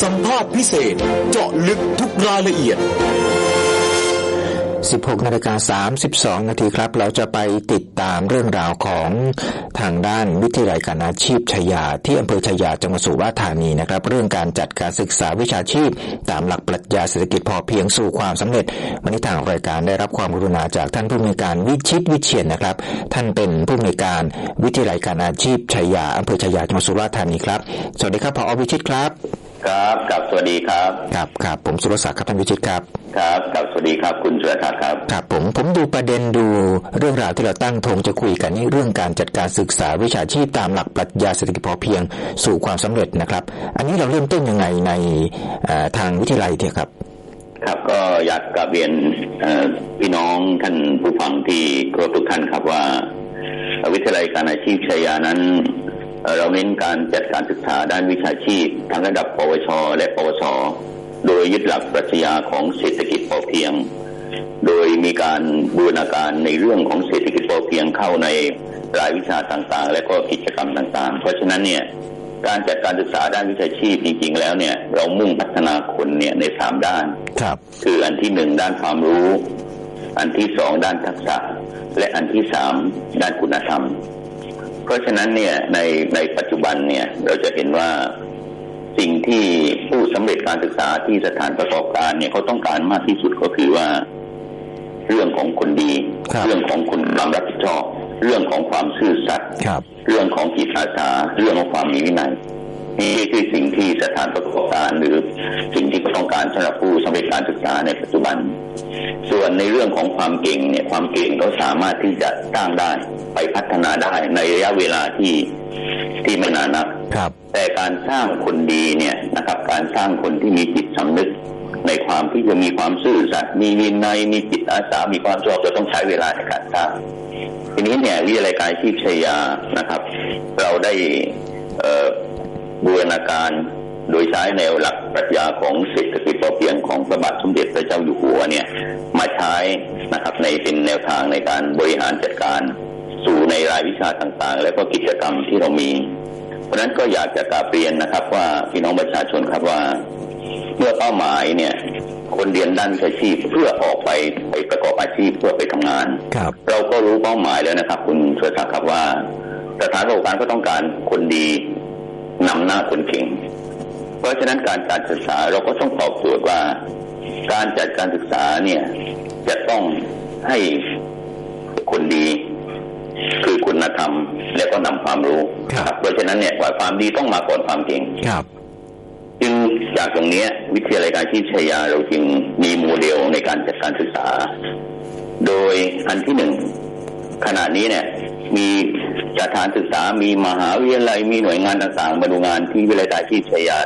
สัมภาษณ์พิเศษเจาะลึกทุกรายละเอียด 16นาฬิกา32นาทีครับ เราจะไปติดตามเรื่องราวของทางด้านวิทยาลัยการอาชีพชยา ที่อำเภอชยาจังหวัดสุราษฎร์ธานีนะครับ เรื่องการจัดการศึกษาวิชาชีพ ตามหลักปรัชญาเศรษฐกิจพอเพียงสู่ความสำเร็จ วันนี้ทางรายการได้รับความกรุณาจากท่านผู้อำนวยการวิชิตวิเชียนนะครับ ท่านเป็นผู้อำนวยการวิทยาลัยการอาชีพชยาอำเภอชยาจังหวัดสุราษฎร์ธานีครับสวัสดีครับผอวิชิตครับ ครับกับสวัสดีครับครับครับผมสุรศักดิ์ครับท่านวิชิตครับ ครับกับสวัสดีครับคุณสุรศักดิ์ครับครับผมผมดูประเด็นดูเรื่องราวที่เราตั้งธงจะคุยกันนี่เรื่องการจัดการศึกษาวิชาชีพตามหลักปรัชญาเศรษฐกิจพอเพียงสู่ความสำเร็จนะครับ อันนี้เราเริ่มต้นยังไงในเอ่อทางวิทยาลัยเนี่ยครับ ครับก็อยากกราบเรียนเอ่อพี่น้องท่านผู้ฟังที่เคารพทุกท่านครับว่า วิทยาลัยการอาชีพชัยยานั้นเอ่อเราเน้นการจัดการศึกษาด้านวิชาชีพทั้งระดับ ปวช และ ปวส โดยยึดหลักปรัชญาของเศรษฐกิจพอเพียง โดยมีการบูรณาการในเรื่องของเศรษฐกิจพอเพียงเข้าในรายวิชาต่างๆ และก็กิจกรรมต่างๆ เพราะฉะนั้นเนี่ยการจัดการศึกษาด้านวิชาชีพจริงๆ แล้วเนี่ยเรามุ่งพัฒนาคนเนี่ยในสามด้านครับ คืออันที่หนึ่งด้านความรู้ อันที่สองด้านทักษะ และอันที่สามด้านคุณธรรม เพราะฉะนั้นเนี่ยในในปัจจุบันเนี่ยเราจะเห็นว่า สิ่งที่ผู้สำเร็จการศึกษาที่สถานประกอบการเนี่ยเขาต้องการมากที่สุดก็คือว่า เรื่องของคนดีครับเรื่องของคุณความรับผิดชอบ เรื่องของความซื่อสัตย์ครับเรื่องของจิตอาสา เรื่องของความมีวินัยนี่คือสิ่งที่สถานประกอบการหรือสิ่งที่เขาต้องการสำหรับผู้สำเร็จการศึกษาในปัจจุบัน ส่วนในเรื่องของความเก่งเนี่ยความเก่งเขาสามารถที่จะสร้างได้ไปพัฒนาได้ในระยะเวลาที่ที่ไม่นานนัก ครับ แต่การสร้างคนดีเนี่ยนะครับ การสร้างคนที่มีจิตสำนึก ในความที่จะมีความซื่อสัตย์มีวินัยมีจิตอาสา มีความชอบจะต้องใช้เวลาในการสร้างทีนี้เนี่ยวิทยาลัยการชีพชยานะครับ เราได้บูรณาการโดยใช้แนวหลักปรัชญาของเศรษฐกิจพอเพียงของพระบาทสมเด็จพระเจ้าอยู่หัวเนี่ยมาใช้นะครับในเป็นแนวทางในการบริหารจัดการ สู่ในรายวิชาต่างๆ และก็กิจกรรมที่เรามี เพราะฉะนั้นก็อยากจะกราบเรียนนะครับ ว่าพี่น้องประชาชนครับว่า เมื่อเป้าหมายเนี่ย คนเรียนด้านวิชาชีพเพื่อออกไปไปประกอบอาชีพเพื่อไปทำงานครับ เราก็รู้เป้าหมายแล้วนะครับ คุณเชิดศักดิ์ครับว่าสถานประกอบการก็ต้องการคนดีนำหน้าคนเก่ง เพราะฉะนั้นการการศึกษาเราก็ต้องตอบโจทย์ว่า การจัดการศึกษาเนี่ยจะต้องให้คนดี คือคุณธรรมและก็นำความรู้ครับเพราะฉะนั้นเนี่ยว่าความดีต้องมาก่อนความเก่งครับจึงจากตรงเนี้ยวิทยาลัยการอาชีพชัยยาเราจึงมีโมเดลในการจัดการศึกษา โดยอันที่หนึ่งขณะนี้เนี่ย มีสถานศึกษามีมหาวิทยาลัยมีหน่วยงานต่างๆมาดูงานที่วิทยาลัยการอาชีพชัยยา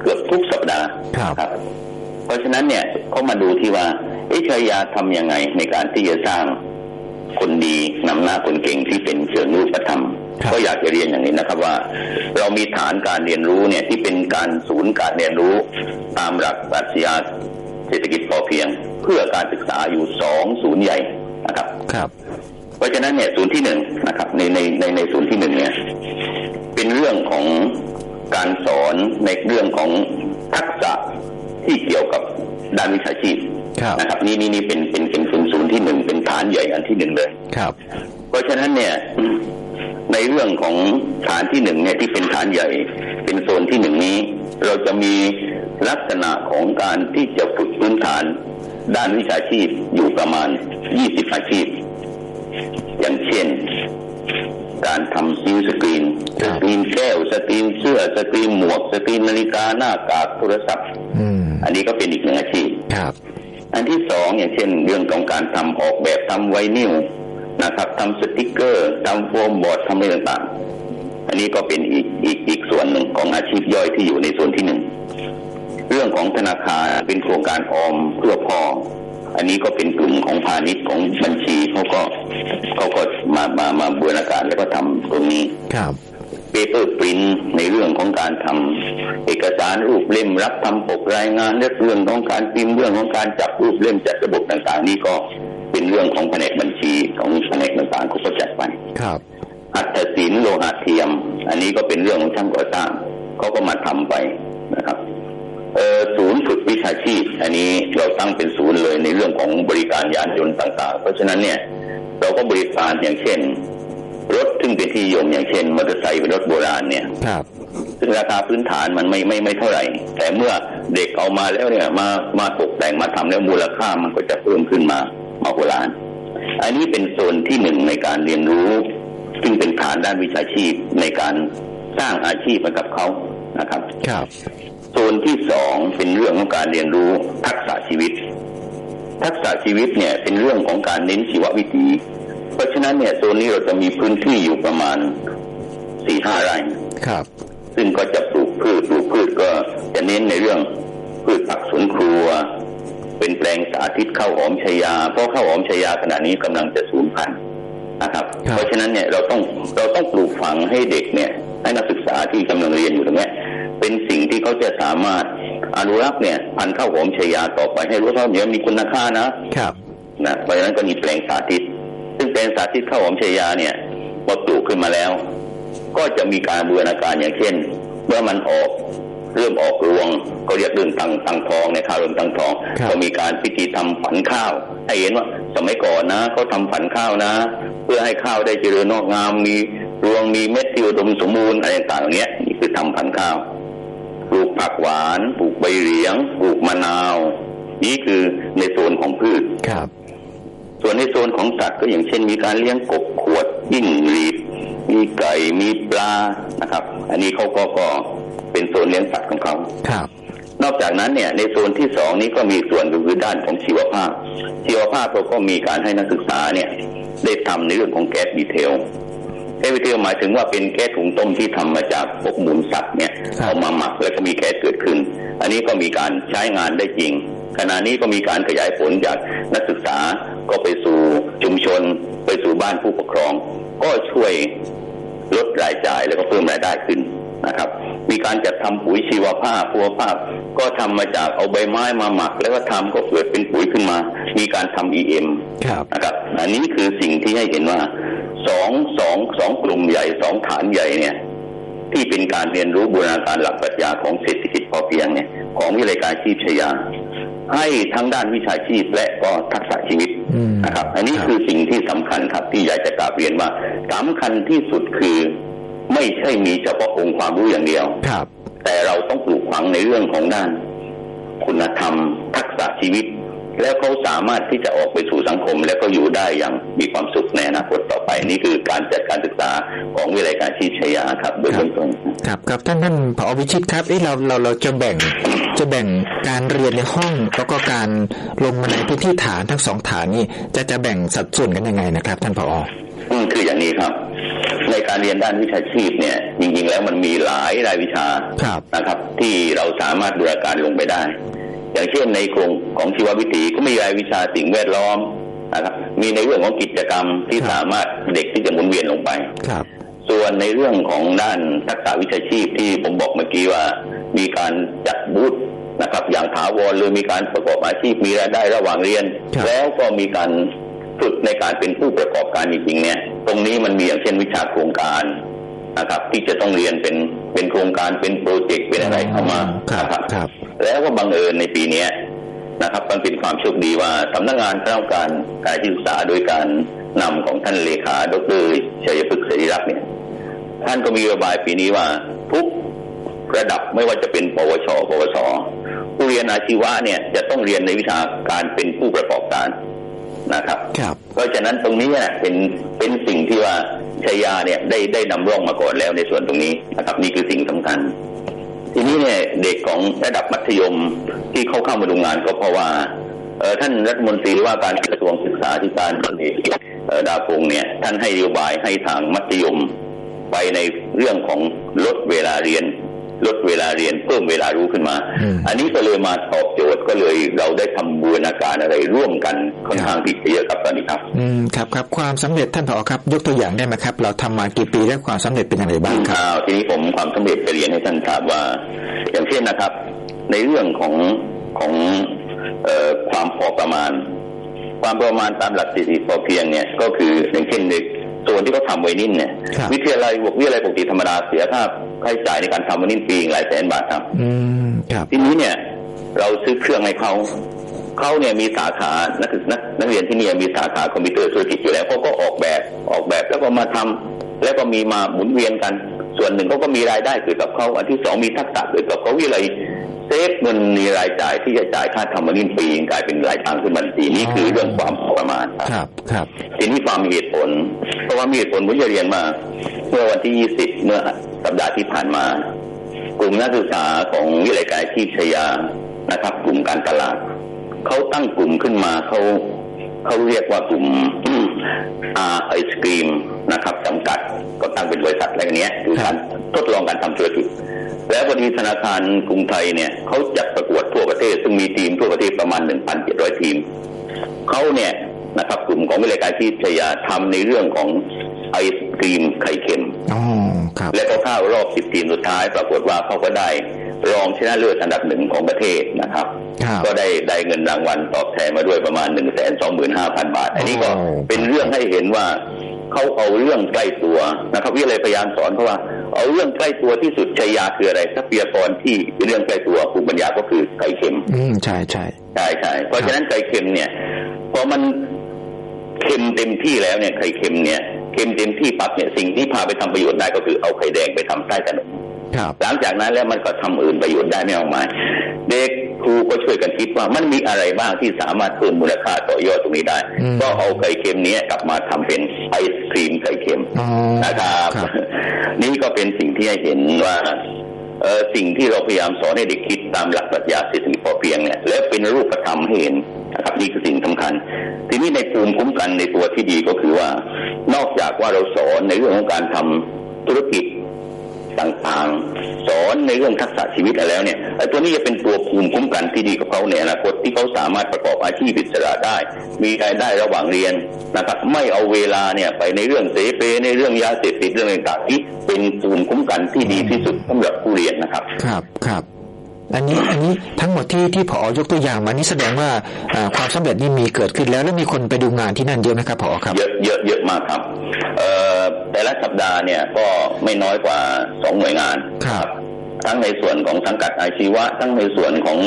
เกือบทุกสัปดาห์ครับ เพราะฉะนั้นเนี่ยเขามาดูที่ว่าเอ๊ะชัยยาทำยังไงในการที่จะสร้าง คนดีนำหน้าคนเก่งที่เป็นเชิงรูปธรรมครับก็อยากจะเรียนอย่างนี้นะครับว่า เรามีฐานการเรียนรู้เนี่ยที่เป็นการศูนย์การเรียนรู้ตามหลักปรัชญาเศรษฐกิจพอเพียง เพื่อการศึกษาอยู่สองศูนย์ใหญ่นะครับครับ เพราะฉะนั้นเนี่ยศูนย์ที่หนึ่งนะครับ ในในในในศูนย์ที่หนึ่งเนี่ยเป็นเรื่องของการสอนในเรื่องของทักษะที่เกี่ยวกับด้านวิชาชีพครับ นะครับนี่นี่นี่เป็นเป็นเป็นเป็นศูนย์ที่หนึ่งเป็นฐานใหญ่อันที่หนึ่งเลยครับ เพราะฉะนั้นเนี่ยในเรื่องของฐานที่หนึ่งเนี่ยที่เป็นฐานใหญ่ เป็นโซนที่หนึ่งนี้ เราจะมีลักษณะของการที่จะฝึกพื้นฐานด้านวิชาชีพอยู่ประมาณ 20 อาชีพ อย่างเช่น การทำซิลสกรีนคสรับกรีนแก้วสกรีนเสื้อสกรีนหมวกสกรีนนาฬิกาหน้ากากโทรศัพท์อืมอันนี้ก็เป็นอีกหนึ่งอาชีพครับ อันที่สองอย่างเช่น เรื่องของการทำออกแบบทำไวนิลนะครับทำสติกเกอร์ทำโฟมบอร์ดทำอะไรต่างๆ อันนี้ก็เป็นอีกอีกอีกส่วนหนึ่งของอาชีพย่อยที่อยู่ในส่วนที่หนึ่งเรื่องของธนาคารเป็นโครงการออมเพื่อพออันนี้ก็เป็นกลุ่มของพาณิชย์ของบัญชีเขาก็เขาก็มามามาบูรณาการแล้วก็ทำตรงนี้ครับ เปเปอร์ปรินในเรื่องของการทำเอกสารรูปเล่มรับทำปกรายงานเรื่องของการพิมพ์เรื่องของการจับรูปเล่มจัดระบบต่างๆ นี่ก็เป็นเรื่องของแผนกบัญชีของแผนกต่างๆเขาก็จัดไปครับอัตศิลโลหะเทียม อันนี้ก็เป็นเรื่องของช่างก่อสร้างเขาก็มาทำไปนะครับเอ่อศูนย์ฝึกวิชาชีพ อันนี้เราตั้งเป็นศูนย์เลยในเรื่องของบริการยานยนต์ต่าง ๆ เพราะฉะนั้นเนี่ยเราก็บริการอย่างเช่น รถซึ่งเป็นที่นิยมอย่างเช่นมอเตอร์ไซค์เป็นรถโบราณเนี่ยครับซึ่งราคาพื้นฐานมันไม่ไม่ไม่เท่าไหร่ แต่เมื่อเด็กเอามาแล้วเนี่ยมามาตกแต่งมาทำแล้วมูลค่ามันก็จะเพิ่มขึ้นมามาโบราณอันนี้เป็นโซนที่หนึ่งในการเรียนรู้ ซึ่งเป็นฐานด้านวิชาชีพในการสร้างอาชีพให้กับเขานะครับ ครับโซนที่สองเป็นเรื่องของการเรียนรู้ทักษะชีวิต ทักษะชีวิตเนี่ยเป็นเรื่องของการเน้นชีววิถี เพราะฉะนั้นเนี่ยโซนนี้เราจะมีพื้นที่อยู่ประมาณสี่ห้าไร่ครับ ซึ่งก็จะปลูกพืชปลูกพืชก็จะเน้นในเรื่องพืชผักสวนครัว เป็นแปลงสาธิตข้าวหอมชายา เพราะข้าวหอมชายาขณะนี้กำลังจะสูญพันธุ์นะครับครับ เพราะฉะนั้นเนี่ยเราต้องเราต้องปลูกฝังให้เด็กเนี่ยให้นักศึกษาที่กำลังเรียนอยู่ตรงเนี้ยเป็นสิ่งที่เขาจะสามารถอนุรักษ์เนี่ยพันธุ์ข้าวหอมชายาต่อไปให้รู้ว่าเดี๋ยวมีคุณค่านะครับนะเพราะฉะนั้นก็มีแปลงสาธิต ซึ่งแปลงสาธิตข้าวหอมชายาเนี่ยพอปลูกขึ้นมาแล้ว ก็จะมีการบูรณาการอย่างเช่น เมื่อมันออกเริ่มออกรวงก็เรียกเรื่องตังตังทองในยข้าวเริ่มตังทองครับก็มีการพิธีทำฝันข้าว ให้เห็นว่าสมัยก่อนนะเขาทำฝันข้าวนะ เพื่อให้ข้าวได้เจริญงอกงามมีรวงมีเม็ดที่อุดมสมบูรณ์อะไรต่างๆเหล่านี้นี่คือทำฝันข้าวปลูกผักหวานปลูกใบเหลียงปลูกมะนาว นี่คือในโซนของพืชครับ ส่วนในโซนของสัตว์ก็อย่างเช่น มีการเลี้ยงกบขวดยิ่งหรีดมีไก่มีปลานะครับ อันนี้เขาก็ก็เป็นโซนเลี้ยงสัตว์ของเขาครับ นอกจากนั้นเนี่ยในโซนที่สองนี้ก็มีส่วนก็คือด้านของชีวภาพ ชีวภาพเราก็มีการให้นักศึกษาเนี่ยได้ทำในเรื่องของแก๊สดีเทลแก๊สดีเทลหมายถึงว่าเป็นแก๊สถุงต้มที่ทำมาจากพวกมูลสัตว์เนี่ยครับเอามาหมักแล้วก็มีแก๊สเกิดขึ้น อันนี้ก็มีการใช้งานได้จริง ขณะนี้ก็มีการขยายผลจากนักศึกษา ก็ไปสู่ชุมชน ไปสู่บ้านผู้ปกครอง ก็ช่วยลดรายจ่ายแล้วก็เพิ่มรายได้ขึ้นนะครับ มีการจัดทำปุ๋ยชีวภาพชีวภาพ ก็ทำมาจากเอาใบไม้มาหมัก แล้วก็ทำก็เกิดเป็นปุ๋ยขึ้นมา มีการทำ EM ครับนะครับอันนี้คือสิ่งที่ให้เห็นว่าสองสองสองกลุ่มใหญ่สองฐานใหญ่เนี่ย ที่เป็นการเรียนรู้บูรณาการหลักปรัชญาของเศรษฐกิจพอเพียงเนี่ยของวิเลยการชีพชยา ให้ทั้งด้านวิชาชีพและก็ทักษะชีวิตอืม นะครับ อันนี้ครับคือสิ่งที่สำคัญครับ ที่อยากจะกราบเรียนว่าสำคัญที่สุดคือไม่ใช่มีเฉพาะองค์ความรู้อย่างเดียวครับ แต่เราต้องปลูกฝังในเรื่องของด้าน คุณธรรม ทักษะชีวิต แล้วเขาสามารถที่จะออกไปสู่สังคม แล้วก็อยู่ได้อย่างมีความสุข ในอนาคตต่อไปนี่คือการจัดการศึกษาของวิทยาลัยการชีพชยาครับโดยเบื้องต้นครับครับท่านท่านผอวิชิตครับเอ๊ะเราเราเราจะแบ่งจะแบ่งการเรียนในห้อง แล้วก็การลงมาในพื้นที่ฐานทั้งสองฐานนี่จะจะแบ่งสัดส่วนกันยังไงนะครับ ท่านผออืมคืออย่างนี้ครับ ในการเรียนด้านวิชาชีพเนี่ยจริงๆแล้วมันมีหลายรายวิชาครับนะครับ ที่เราสามารถบูรณาการลงไปได้ อย่างเช่นในโครงของชีววิถีก็มีรายวิชาสิ่งแวดล้อม นะครับมีในเรื่องของกิจกรรมที่ครับสามารถเด็กที่จะหมุนเวียนลงไปครับส่วนในเรื่องของด้านทักษะวิชาชีพที่ผมบอกเมื่อกี้ว่า มีการจัดบูธนะครับ อย่างถาวรหรือมีการประกอบอาชีพมีรายได้ระหว่างเรียนครับแล้วก็มีการฝึกในการเป็นผู้ประกอบการจริงๆเนี่ย ตรงนี้มันมีอย่างเช่นวิชาโครงการนะครับ ที่จะต้องเรียนเป็นเป็นโครงการเป็นโปรเจกต์เป็นอะไรเข้ามาครับนะครับครับ แล้วก็บังเอิญในปีเนี้ย นะครับมันเป็นความโชคดีว่าสำนักงานคณะกรรมการการศึกษาโดยการนำของท่านเลขาดรชัยพฤกษ์เสรีรักษ์เนี่ยท่านก็มีนโยบายปีนี้ว่าทุกระดับไม่ว่าจะเป็น ปวช ปวสผู้เรียนอาชีวะเนี่ยจะต้องเรียนในวิชาการเป็นผู้ประกอบการนะครับครับเพราะฉะนั้นตรงนี้เนี่ยเป็นเป็นสิ่งที่ว่าชายาเนี่ยได้ได้นำร่องมาก่อนแล้วในส่วนตรงนี้นะครับ นี่คือสิ่งสำคัญ ทีนี้เนี่ยเด็กของระดับมัธยมที่เขาเข้ามาดูงานก็เพราะว่าท่านรัฐมนตรีว่าการกระทรวงศึกษาธิการท่านเอกดาพงเนี่ยท่านให้นโยบายให้ทางมัธยม ไปในเรื่องของลดเวลาเรียน ลดเวลาเรียนเพิ่มเวลารู้ขึ้นมาอืมอันนี้ก็เลยมาตอบโจทย์ก็เลยเราได้ทำบูรณาการอะไรร่วมกันค่อนข้างที่จะเยอะครับตอนนี้ครับ อืมครับครับความสำเร็จท่านผอครับ ยกตัวอย่างได้ไหมครับ เราทำมากี่ปีและความสำเร็จเป็นอย่างไรบ้างครับข่าวทีนี้ผมความสำเร็จไปเรียนให้ท่านทราบว่า อย่างเช่นนะครับ ในเรื่องของของเอ่อความพอประมาณ ความพอประมาณตามหลักเศรษฐกิจพอเพียงเนี่ยก็คืออย่างเช่นใน ส่วนที่เขาทำไว้นิ่นเนี่ยครับ วิทยาลัยบวกวิทยาลัยปกติธรรมดาเสียค่าค่าใช้จ่ายในการทำวันนี้ปีหลายแสนบาทครับ อืมครับทีนี้เนี่ยเราซื้อเครื่องให้เขาเขาเนี่ยมีสาขานักศึกนักนักเรียนที่เนี่ยมีสาขาคอมพิวเตอร์ธุรกิจอยู่แล้วเขาก็ออกแบบออกแบบแล้วก็มาทำแล้วก็มีมาหมุนเวียนกัน ส่วนหนึ่งเขาก็มีรายได้เกิดกับเขาอันที่สองมีทักษะเกิดกับเขาวิเลย เซฟเงินมีรายจ่ายที่จะจ่ายค่าทำมันนี่ปีกลายเป็นรายตังค์ขึ้นบัญชีนี่คือเรื่องความพอประมาณครับครับครับทีนี้ความมีเหตุผล เพราะว่ามีเหตุผลผมจะเรียนมาเมื่อวันที่ 20 เมื่อสัปดาห์ที่ผ่านมา กลุ่มนักศึกษาของวิทยาลัยการอาชีพชยานะครับ กลุ่มการตลาดเขาตั้งกลุ่มขึ้นมาเขาเขาเรียกว่ากลุ่มอาไอศกรีมนะครับจำกัดก็ตั้งเป็นบริษัทอะไรกันเนี้ยคือการทดลองการทำธุรกิจ แล้วพอดีธนาคารกรุงไทยเนี่ยเขาจัดประกวดทั่วประเทศ ซึ่งมีทีมทั่วประเทศประมาณ 1,700 ทีมเขาเนี่ยนะครับกลุ่มของวิทยาการที่ชยาทำในเรื่องของไอศกรีมไข่เค็มอ๋อครับและก็เข้ารอบ10ทีมสุดท้ายปรากฏว่าเขาก็ได้รองชนะเลิศอันดับหนึ่งของประเทศนะครับครับก็ได้ได้เงินรางวัลตอบแทนมาด้วยประมาณ1 2 5 0 0 0บาท อันนี้ก็โอ้เป็นเรื่องให้เห็นว่าเขาเอาเรื่องใกล้ตัวนะครับวิทยาลัยพยายามสอนเขาว่า เอาเรื่องใกล้ตัวที่สุดชัยยาคืออะไรทรัพยากรที่เป็นเรื่องใกล้ตัวภูมิปัญญาก็คือไข่เค็ม อืมใช่ใช่ใช่ใช่เพราะฉะนั้นไข่เค็มเนี่ยพอมันเค็มเต็มที่แล้วเนี่ยไข่เค็มเนี่ยเค็มเต็มที่ปั๊บเนี่ยสิ่งที่พาไปทำประโยชน์ได้ก็คือเอาไข่แดงไปทำไส้ขนมครับ หลังจากนั้นแล้วมันก็ทำอื่นประโยชน์ได้ไม่ออกมายเด็กครูก็ช่วยกันคิดว่ามันมีอะไรบ้างที่สามารถเพิ่มมูลค่าต่อยอดตรงนี้ได้อืมก็เอาไข่เค็มเนี้ยกลับมาทำเป็นไอศครีมไข่เค็มอ๋อนะครับครับนี่ก็เป็นสิ่งที่ให้เห็นว่าเออสิ่งที่เราพยายามสอนให้เด็กคิดตามหลักปรัชญาเศรษฐกิจพอเพียงเนี่ยและเป็นรูปธรรมให้เห็นนะครับนี่คือสิ่งสำคัญ ทีนี้ในภูมิคุ้มกันในตัวที่ดีก็คือว่า นอกจากว่าเราสอนในเรื่องของการทำธุรกิจ ต่างๆ สอนในเรื่องทักษะชีวิตแล้วเนี่ยไอ้ตัวนี้จะเป็นตัวภูมิคุ้มกันที่ดีกับเขาในอนาคตที่เขาสามารถประกอบอาชีพอิสระได้ มีรายได้ระหว่างเรียนนะครับไม่เอาเวลาเนี่ยไปในเรื่องเสเพในเรื่องยาเสพติดเรื่องต่างๆที่เป็นภูมิคุ้มกันที่ดีที่สุดสำหรับผู้เรียนนะครับ ครับครับ อันนี้อันนี้ทั้งหมดที่ที่ผอยกตัวอย่างมานี่แสดงว่าอ่าความสำเร็จนี่มีเกิดขึ้นแล้วแล้วมีคนไปดูงานที่นั่นเยอะไหมครับผอครับเยอะเยอะเยอะมากครับเอ่อแต่ละสัปดาห์เนี่ยก็ไม่น้อยกว่าสองหน่วยงานครับทั้งในส่วนของสังกัดอาชีวะ ทั้งในส่วนของ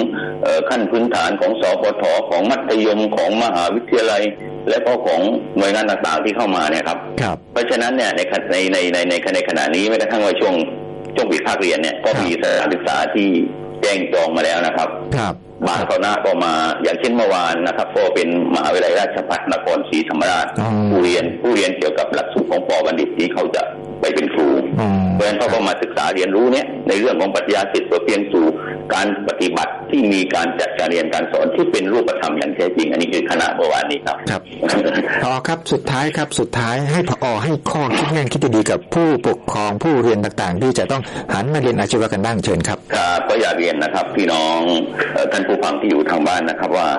เออขั้นพื้นฐานของสปทของมัธยมของมหาวิทยาลัย และก็ของหน่วยงานต่างๆที่เข้ามาเนี่ยครับครับเพราะฉะนั้นเนี่ยในขณะในในในในในขณะนี้แม้กระทั่งว่าช่วงช่วงปิดภาคเรียนเนี่ยก็มีสถานศึกษาที่ แจ้งจองมาแล้วนะครับครับบางคณะก็มาอย่างเช่นเมื่อวานนะครับ ก็เป็นมหาวิทยาลัยราชภัฏนครศรีธรรมราชอ๋อผู้เรียนผู้เรียนเกี่ยวกับหลักสูตรของปอบัณฑิตที่เขาจะไปเป็นครูอ๋อเพราะฉะนั้นเขาก็มาศึกษาเรียนรู้เนี่ยในเรื่องของปรัชญาสิทธิเพียงสู่ การปฏิบัติที่มีการจัดการเรียนการสอนที่เป็นรูปธรรมอย่างแท้จริง อันนี้คือคณะเมื่อวานนี้ครับครับพอครับสุดท้ายครับสุดท้ายให้พอให้ข้อคิดแง่คิดดีๆกับผู้ปกครองผู้เรียนต่างๆ ที่จะต้องหันมาเรียนอาชีวะกันบ้างเชิญครับครับก็อยากเรียนนะครับพี่น้องเอ่อท่านผู้ฟังที่อยู่ทางบ้านนะครับว่า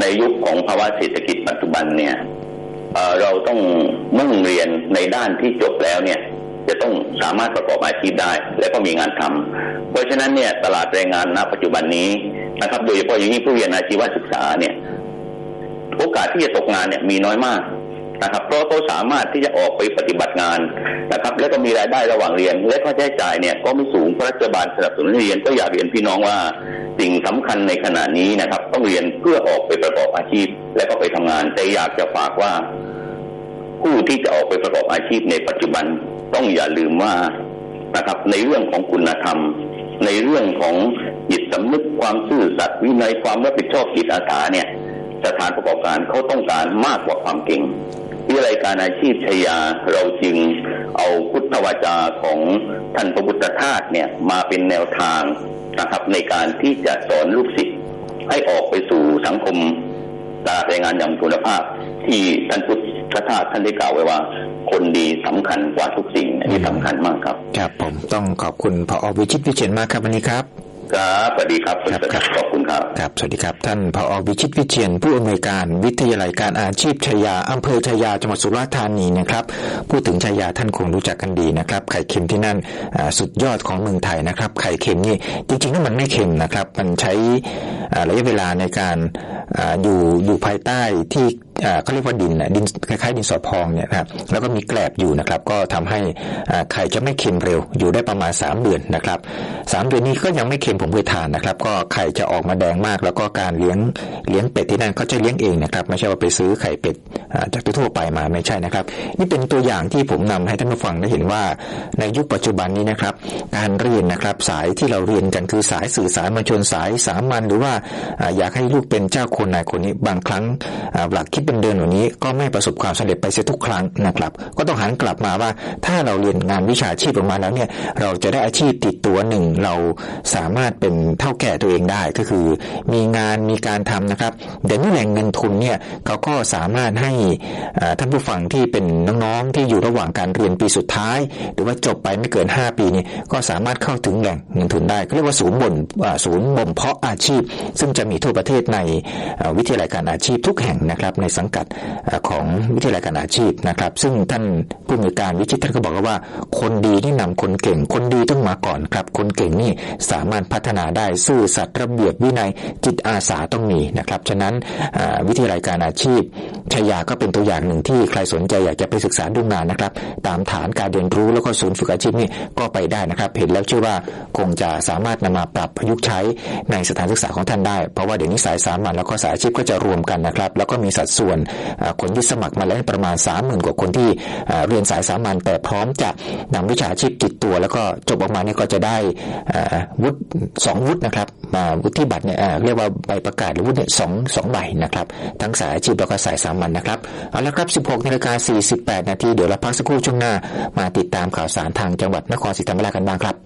ในยุคของภาวะเศรษฐกิจปัจจุบันเนี่ยเอ่อเราต้องมุ่งเรียนในด้านที่จบแล้วเนี่ย จะต้องสามารถประกอบอาชีพได้ และก็มีงานทำเพราะฉะนั้นเนี่ยตลาดแรงงานณปัจจุบันนี้นะครับโดยเฉพาะอย่างยิ่งผู้เรียนอาชีวศึกษาเนี่ยโอกาสที่จะตกงานเนี่ยมีน้อยมากนะครับเพราะเขาสามารถที่จะออกไปปฏิบัติงานนะครับ แล้วก็มีรายได้ระหว่างเรียน และค่าใช้จ่ายเนี่ยก็ไม่สูงเพราะรัฐบาลสนับสนุนเรียนก็อยากเรียนพี่น้องว่าสิ่งสำคัญในขณะนี้นะครับ ต้องเรียนเพื่อออกไปประกอบอาชีพ และก็ไปทำงานแต่อยากจะฝากว่า ผู้ที่จะออกไปประกอบอาชีพในปัจจุบัน ต้องอย่าลืมว่านะครับ ในเรื่องของคุณธรรม ในเรื่องของจิตสำนึกความซื่อสัตย์วินัยความรับผิดชอบจิตอาสาเนี่ย สถานประกอบการเขาต้องการมากกว่าความเก่งวิทยาลัยการอาชีพชยาเราจึงเอาพุทธวจาของท่านพระพุทธทาสเนี่ยมาเป็นแนวทางนะครับในการที่จะสอนลูกศิษย์ให้ออกไปสู่สังคมตลาดแรงงานอย่างคุณภาพ ที่ท่านพุทธทาสท่านได้กล่าวไว้ว่า คนดีสำคัญกว่าทุกสิ่งอันนี้สำคัญมากครับ ครับผมต้องขอบคุณพอวิชิตพิเชนมากครับวันนี้ครับ ครับสวัสดีครับคุณครับครับขอบคุณครับครับสวัสดีครับท่านผอวิชิตวิเชียนผู้อำนวยการวิทยาลัยการอาชีพชายาอำเภอชายาจังหวัดสุราษฎร์ธานีนะครับพูดถึงชายาท่านคงรู้จักกันดีนะครับไข่เค็มที่นั่นอ่าสุดยอดของเมืองไทยนะครับไข่เค็มนี่จริงๆแล้วมันไม่เค็มนะครับ มันใช้อ่าระยะเวลาในการอ่าอยู่อยู่ภายใต้ที่อ่าเขาเรียกว่าดินน่ะดินคล้ายๆดินสอพองเนี่ยนะครับแล้วก็มีแกลบอยู่นะครับ ก็ทำให้อ่าไข่จะไม่เค็มเร็ว อยู่ได้ประมาณ 3 เดือนนะครับสามเดือนนี้ก็ยังไม่เค็มผมเคยทานนะครับ ก็ไข่จะออกมาแดงมาก แล้วก็การเลี้ยงเลี้ยงเป็ดที่นั่นเขาจะเลี้ยงเองนะครับ ไม่ใช่ว่าไปซื้อไข่เป็ดจากทั่วไปมาไม่ใช่นะครับ นี่เป็นตัวอย่างที่ผมนำให้ท่านผู้ฟังได้เห็นว่า ในยุคปัจจุบันนี้นะครับ การเรียนนะครับสายที่เราเรียนกันคือสายสื่อสารมวลชนสายสามัญหรือว่าอยากให้ลูกเป็นเจ้าคนนายคนนี้บางครั้งหลักคิดเป็นเดือนวันนี้ ก็ไม่ประสบความสำเร็จไปเสียทุกครั้งนะครับ ก็ต้องหันกลับมาว่าถ้าเราเรียนงานวิชาชีพออกมาแล้วเนี่ยเราจะได้อาชีพติดตัวหนึ่งเราสามารถเป็นเท่าแก่ตัวเองได้ก็คือ มีงานมีการทำนะครับเดี๋ยวนี้แหล่งเงินทุนเนี่ยเขาก็สามารถให้ท่านผู้ฟังที่เป็นน้องๆที่อยู่ระหว่างการเรียนปีสุดท้าย หรือว่าจบไปไม่เกิน 5 ปีนี้ก็สามารถเข้าถึงแหล่งเงินทุนได้เขาเรียกว่าศูนย์บ่นศูนย์บ่มเพาะอาชีพ ซึ่งจะมีทั่วประเทศในวิทยาลัยการอาชีพทุกแห่งนะครับในสังกัดของวิทยาลัยการอาชีพนะครับ ซึ่งท่านผู้อำนวยการวิชิตท่านก็บอกว่า คนดีที่นำคนเก่ง คนดีต้องมาก่อนครับ คนเก่งนี่สามารถพัฒนาได้ซื่อสัตย์ระเบียบวินัยจิตอาสาต้องมีนะครับ ฉะนั้นวิทยาลัยการอาชีพชายาก็เป็นตัวอย่างหนึ่งที่ใครสนใจอยากจะไปศึกษาดูงานนะครับ ตามฐานการเรียนรู้แล้วก็ศูนย์ฝึกอาชีพนี่ก็ไปได้นะครับ เห็นแล้วเชื่อว่าคงจะสามารถนำมาปรับประยุกต์ใช้ในสถานศึกษาของท่านได้ เพราะว่าเดี๋ยวนี้สายสามัญแล้วก็สายอาชีพก็จะรวมกันนะครับ แล้วก็มีสัดส่วนคนที่สมัครมาแล้วประมาณ 3 0,000 กว่าคนที่เรียนสายสามัญแต่พร้อมจะนำวิชาชีพติดตัว แล้วก็จบออกมาเนี่ยก็จะได้วุฒิสองวุฒินะครับมาวุฒิบัตรเนี่ยเรียกว่าใบประกาศหรือวุฒิเนี่ยสองสองใบนะครับ ทั้งสายอาชีพแล้วก็สายสามัญนะครับ เอาละครับ 16นาฬิกา48 นาที เดี๋ยวเราพักสักครู่ช่วงหน้า มาติดตามข่าวสารทางจังหวัดนครศรีธรรมราชกันบ้างครับ